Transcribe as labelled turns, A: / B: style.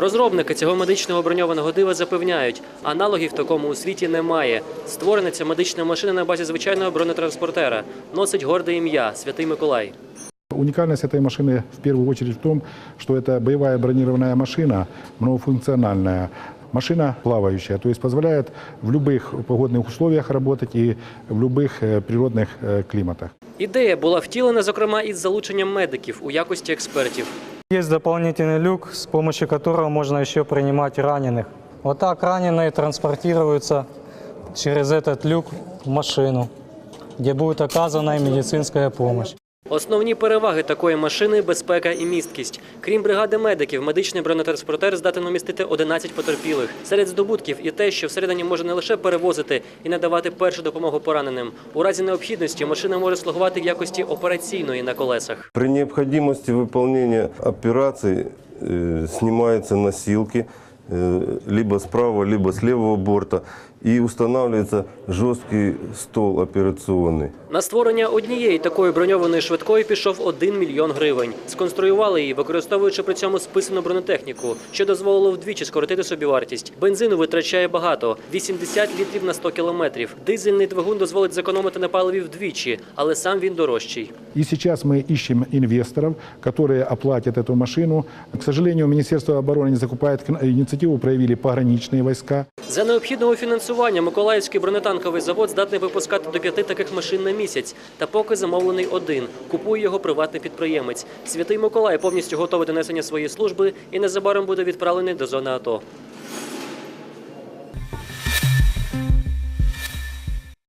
A: Розробники цього медичного броньованого дива запевняють, аналогів такому у світі немає. Створена ця медична машина на базі звичайного бронетранспортера. Носить горде ім'я Святий Миколай.
B: Уникальность этой машины в первую очередь в том, что это боевая бронированная машина, многофункциональная. Машина плавающая, то есть позволяет в любых погодных условиях работать и в любых э, природных э, климатах.
A: Ідея була втілена, зокрема, із залученням медиків у якості експертів.
C: Есть дополнительный люк, с помощью которого можно еще принимать раненых. Вот так раненые транспортируются через этот люк в машину, где будет оказана им медицинская помощь.
A: Основні переваги такої машини безпека і місткість. Крім бригади медиків, медичний бронетранспортер здатен умістити 11 потерпілих. Серед здобутків і те, що всередині може не лише перевозити і надавати першу допомогу пораненим. У разі необхідності машина може слугувати в якості операційної на колесах.
D: При необходимости выполнения операций э, снимаются носилки э, либо с правого, либо с левого борта и устанавливается жесткий стол операционный.
A: На створення однієї такої броньованої швидкої пішов 1 мільйон гривень. Сконструювали її, використовуючи при цьому списану бронетехніку, що дозволило вдвічі скоротити собівартість. Бензину витрачає багато 80 літрів на 100 кілометрів. Дизельний двигун дозволить зекономити на паливі вдвічі, але сам він дорожчий.
B: И сейчас мы ищем инвесторов, которые оплатят эту машину. К сожалению, Министерство обороны не закупает. Инициативу проявили пограничные войска.
A: За необхідного фінансування Миколаївський бронетанковий завод здатний випускати до п'яти таких машин на місяць. Та поки замовлений один. Купує його приватний підприємець. Святий Миколай повністю готовий до несення своєї служби і незабаром буде відправлений до зони АТО.